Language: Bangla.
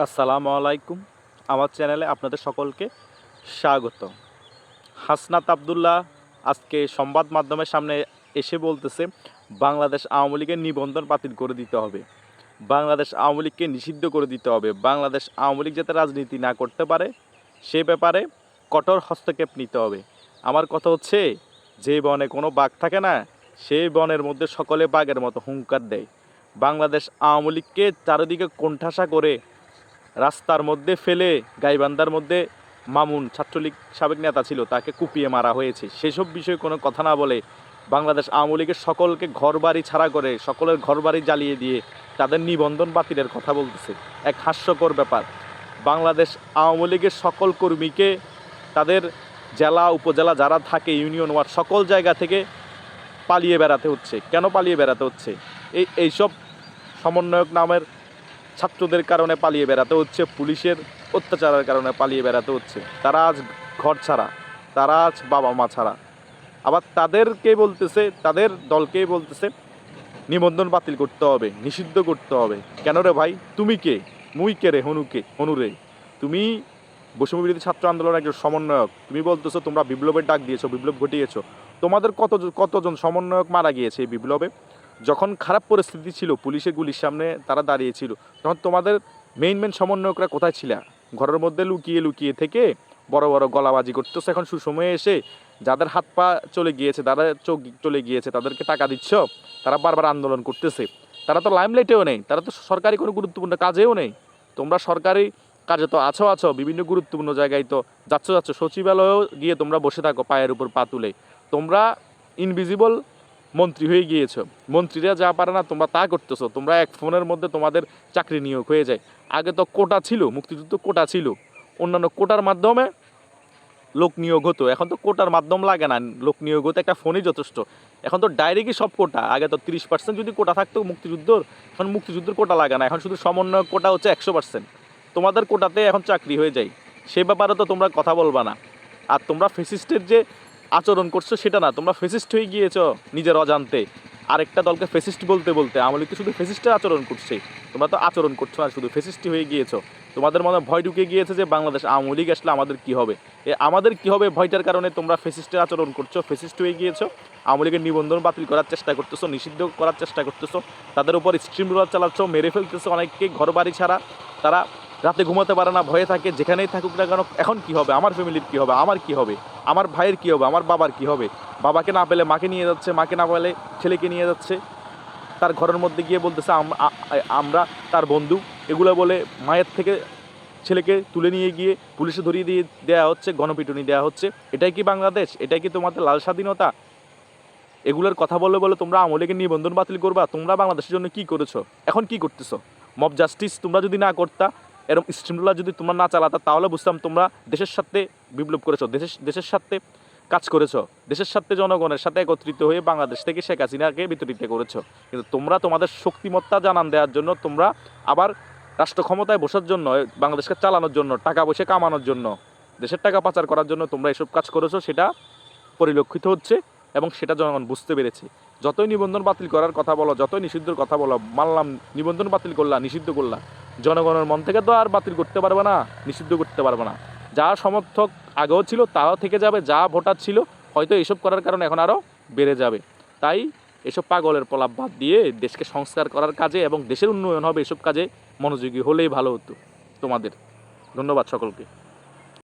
আসসালামু আলাইকুম। আমার চ্যানেলে আপনাদের সকলকে স্বাগত হাসনাত আবদুল্লাহ আজকে সংবাদ মাধ্যমের সামনে এসে বলতেছে, বাংলাদেশ আওয়ামী লীগের নিবন্ধন বাতিল করে দিতে হবে। বাংলাদেশ আওয়ামী লীগকে নিষিদ্ধ করে দিতে হবে। বাংলাদেশ আওয়ামী লীগ যাতে রাজনীতি না করতে পারে, সে ব্যাপারে কঠোর হস্তক্ষেপ নিতে হবে। আমার কথা হচ্ছে, যে বনে কোনো বাঘ থাকে না, সেই বনের মধ্যে সকলে বাঘের মতো হুঙ্কার দেয়। বাংলাদেশ আওয়ামী লীগকে চারিদিকে কোণঠাসা করে রাস্তার মধ্যে ফেলে, গাইবান্ধার মধ্যে মামুন ছাত্রলীগ সাবেক নেতা ছিল, তাকে কুপিয়ে মারা হয়েছে। সেসব বিষয়ে কোনো কথা না বলে বাংলাদেশ আওয়ামী লীগের সকলকে ঘরবাড়ি ছাড়া করে, সকলের ঘরবাড়ি জ্বালিয়ে দিয়ে তাদের নিবন্ধন বাতিলের কথা বলতেছে। এক হাস্যকর ব্যাপার। বাংলাদেশ আওয়ামী লীগের সকল কর্মীকে তাদের জেলা, উপজেলা যারা থাকে, ইউনিয়ন ওয়ার্ড, সকল জায়গা থেকে পালিয়ে বেড়াতে হচ্ছে। কেন পালিয়ে বেড়াতে হচ্ছে? এই, এইসব সমন্বয়ক নামের ছাত্রদের কারণে পালিয়ে বেড়াতে হচ্ছে, পুলিশের অত্যাচারের কারণে পালিয়ে বেড়াতে হচ্ছে। তারা আজ ঘর ছাড়া, তারা আজ বাবা মা ছাড়া। আবার তাদেরকে বলতেছে, তাদের দলকেই বলতেছে, নিবন্ধন বাতিল করতে হবে, নিষিদ্ধ করতে হবে। কেন রে ভাই? তুমি কে? মুই কে রে? হনুকে হনুরে তুমি বৈষম্য বিরোধী ছাত্র আন্দোলনের একজন সমন্বয়ক। তুমি বলতেছো, তোমরা বিপ্লবের ডাক দিয়েছ, বিপ্লব ঘটিয়েছো। তোমাদের কত কতজন সমন্বয়ক মারা গিয়েছে এই বিপ্লবে? যখন খারাপ পরিস্থিতি ছিল পুলিশের গুলির সামনে তারা দাঁড়িয়েছিল, তখন তোমাদের মেইন মেন সমন্বয়করা কোথায় ছিল ঘরের মধ্যে লুকিয়ে লুকিয়ে থেকে বড় বড় গলাবাজি করতেছে। এখন সুসময়ে এসে যাদের হাত পা চলে গিয়েছে যাদের চোখ চলে গিয়েছে, তাদেরকে টাকা দিচ্ছ? তারা বারবার আন্দোলন করতেছে। তারা তো লাইমলাইটেও নেই, তারা তো সরকারি কোনো গুরুত্বপূর্ণ কাজেও নেই। তোমরা সরকারি কাজে তো আছো আছো, বিভিন্ন গুরুত্বপূর্ণ জায়গায় তো যাচ্ছ যাচ্ছ। সচিবালয়েও গিয়ে তোমরা বসে থাকো পায়ের উপর পা তুলে। তোমরা ইনভিজিবল মন্ত্রী হয়ে গিয়েছো। মন্ত্রীরা যা পারে না তোমরা তা করতেছো। তোমরা এক ফোনের মধ্যে তোমাদের চাকরি নিয়োগ হয়ে যায়। আগে তো কোটা ছিল, মুক্তিযুদ্ধ কোটা ছিল। অন্যান্য কোটার মাধ্যমে লোক নিয়োগ হতো। এখন তো কোটার মাধ্যম লাগে না। লোক নিয়োগ হতে একটা ফোনই যথেষ্ট। এখন তো ডাইরেক্টই সব কোটা। আগে তো তিরিশ পার্সেন্ট যদি কোটা থাকতো মুক্তিযুদ্ধর, এখন মুক্তিযুদ্ধের কোটা লাগে না। এখন শুধু সমন্বয় কোটা হচ্ছে একশো পার্সেন্ট তোমাদের কোটাতে এখন চাকরি হয়ে যায়। সে ব্যাপারে তো তোমরা কথা বলবা না। আর তোমরা ফেসিস্টের যে আচরণ করছ সেটা না, তোমরা ফেসিস্ট হয়ে গিয়েছো নিজের অজান্তে। আরেকটা দলকে ফেসিস্ট বলতে বলতে আমলি তো শুধু ফেসিস্টের আচরণ করছে, তোমরা তো আচরণ করছ না, শুধু ফেসিস্টই হয়ে গিয়েছো। তোমাদের মনে ভয় ঢুকে গিয়েছে যে বাংলাদেশ আওয়ামী লীগ আসলে আমাদের কি হবে? এ আমাদের কি হবে ভয়টার কারণে তোমরা ফেসিস্টের আচরণ করছ ফেসিস্ট হয়ে গিয়েছো? আওয়ামী লীগের নিবন্ধন বাতিল করার চেষ্টা করতেছো, নিষিদ্ধ করার চেষ্টা করতেছো, তাদের উপর স্ট্রিম রোলার চালাচ্ছ, মেরে ফেলতেছো অনেককে ঘর বাড়ি ছাড়া। তারা রাতে ঘুমাতে পারে না, ভয়ে থাকে, যেখানেই থাকুক না কেন, এখন কি হবে? আমার ফ্যামিলির কি হবে? আমার কি হবে? আমার ভাইয়ের কি হবে? আমার বাবার কি হবে? বাবাকে না পেলে মাকে নিয়ে যাচ্ছে, মাকে না পেলে ছেলেকে নিয়ে যাচ্ছে। তার ঘরের মধ্যে গিয়ে বলতেছে আমরা তার বন্ধু। এগুলো বলে মায়ের থেকে ছেলেকে তুলে নিয়ে গিয়ে পুলিশে ধরিয়ে দিয়ে দেওয়া হচ্ছে, গণপিটুনি দেওয়া হচ্ছে। এটাই কি বাংলাদেশ? এটাই কি তোমাদের লাল স্বাধীনতা? এগুলোর কথা বলে বলে তোমরা আমলেকে নিবন্ধন বাতিল করবা? তোমরা বাংলাদেশের জন্য কি করেছ? এখন কি করতেছো? মব জাস্টিস তোমরা যদি না করতা এরকম স্ট্রিমগুলো যদি তোমরা না চালাতা, তাহলে বুঝতাম তোমরা দেশের সাথে বিপ্লব করেছ, দেশের দেশের সাথে কাজ করেছ, দেশের সাথে জনগণের সাথে একত্রিত হয়ে বাংলাদেশ থেকে শেখ হাসিনাকে বিতরিত করেছ। কিন্তু তোমরা তোমাদের শক্তিমত্তা জানান দেওয়ার জন্য তোমরা আবার রাষ্ট্র ক্ষমতায় বসার জন্য, বাংলাদেশকে চালানোর জন্য, টাকা পয়সা কামানোর জন্য, দেশের টাকা পাচার করার জন্য তোমরা এসব কাজ করেছ, সেটা পরিলক্ষিত হচ্ছে এবং সেটা জনগণ বুঝতে পেরেছে। যতই নিবন্ধন বাতিল করার কথা বলো, যতই নিষিদ্ধর কথা বলো, মানলাম, নিবন্ধন বাতিল করলা, নিষিদ্ধ করলা জনগণের মন থেকে তো আর বাতিল করতে পারবে না, নিষিদ্ধ করতে পারবে না। যা সমর্থক আগেও ছিল, তাও থেকে যাবে, যা ভোটার ছিল, হয়তো এসব করার কারণে এখন আরও বেড়ে যাবে। তাই এসব পাগলের প্রলাপ বাদ দিয়ে দেশকে সংস্কার করার কাজে এবং দেশের উন্নয়ন হবে এসব কাজে মনোযোগী হলেই ভালো হতো। তোমাদের ধন্যবাদ সকলকে।